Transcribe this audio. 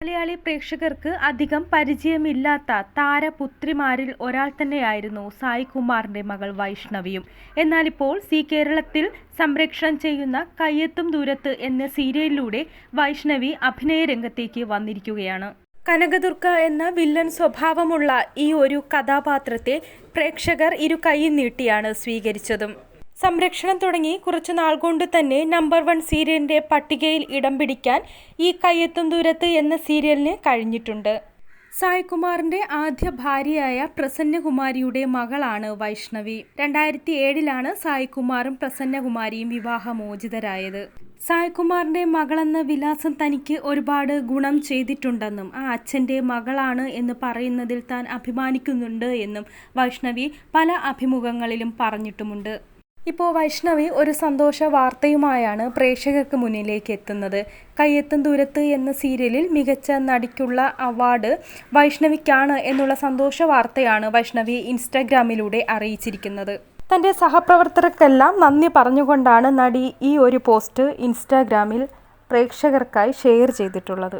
മലയാളി പ്രേക്ഷകർക്ക് അധികം പരിചയമില്ലാത്ത താരപുത്രിമാരിൽ ഒരാൾ തന്നെയായിരുന്നു സായി കുമാറിന്റെ മകൾ വൈഷ്ണവിയും. എന്നാൽ ഇപ്പോൾ സി കേരളത്തിൽ സംരക്ഷണം ചെയ്യുന്ന കയ്യെത്തും ദൂരത്ത് എന്ന സീരിയലിലൂടെ വൈഷ്ണവി അഭിനയ രംഗത്തേക്ക് വന്നിരിക്കുകയാണ്. കനകദുർഗ എന്ന വില്ലൻ സ്വഭാവമുള്ള ഈ ഒരു കഥാപാത്രത്തെ പ്രേക്ഷകർ ഇരു കൈ നീട്ടിയാണ് സ്വീകരിച്ചതും. സംരക്ഷണം തുടങ്ങി കുറച്ചു നാൾ കൊണ്ട് തന്നെ നമ്പർ വൺ സീരിയലിന്റെ പട്ടികയിൽ ഇടം പിടിക്കാൻ ഈ കയ്യെത്തും ദൂരത്ത് എന്ന സീരിയലിന് കഴിഞ്ഞിട്ടുണ്ട്. സായ്കുമാറിന്റെ ആദ്യ ഭാര്യയായ പ്രസന്നകുമാരിയുടെ മകളാണ് വൈഷ്ണവി. രണ്ടായിരത്തി ഏഴിലാണ് സായ്കുമാറും പ്രസന്നകുമാരിയും വിവാഹമോചിതരായത്. സായ്കുമാറിന്റെ മകളെന്ന വിലാസം തനിക്ക് ഒരുപാട് ഗുണം ചെയ്തിട്ടുണ്ടെന്നും ആ അച്ഛന്റെ മകളാണ് എന്ന് പറയുന്നതിൽ താൻ അഭിമാനിക്കുന്നുണ്ട് എന്നും വൈഷ്ണവി പല അഭിമുഖങ്ങളിലും പറഞ്ഞിട്ടുമുണ്ട്. ഇപ്പോൾ വൈഷ്ണവി ഒരു സന്തോഷ വാർത്തയുമായാണ് പ്രേക്ഷകർക്ക് മുന്നിലേക്ക് എത്തുന്നത്. കയ്യെത്തും ദൂരത്ത് എന്ന സീരിയലിൽ മികച്ച നടിക്കുള്ള അവാർഡ് വൈഷ്ണവിക്കാണ് എന്നുള്ള സന്തോഷ വാർത്തയാണ് വൈഷ്ണവി ഇൻസ്റ്റാഗ്രാമിലൂടെ അറിയിച്ചിരിക്കുന്നത്. തന്റെ സഹപ്രവർത്തകർക്കെല്ലാം നന്ദി പറഞ്ഞുകൊണ്ടാണ് നടി ഈ ഒരു പോസ്റ്റ് ഇൻസ്റ്റാഗ്രാമിൽ പ്രേക്ഷകർക്കായി ഷെയർ ചെയ്തിട്ടുള്ളത്.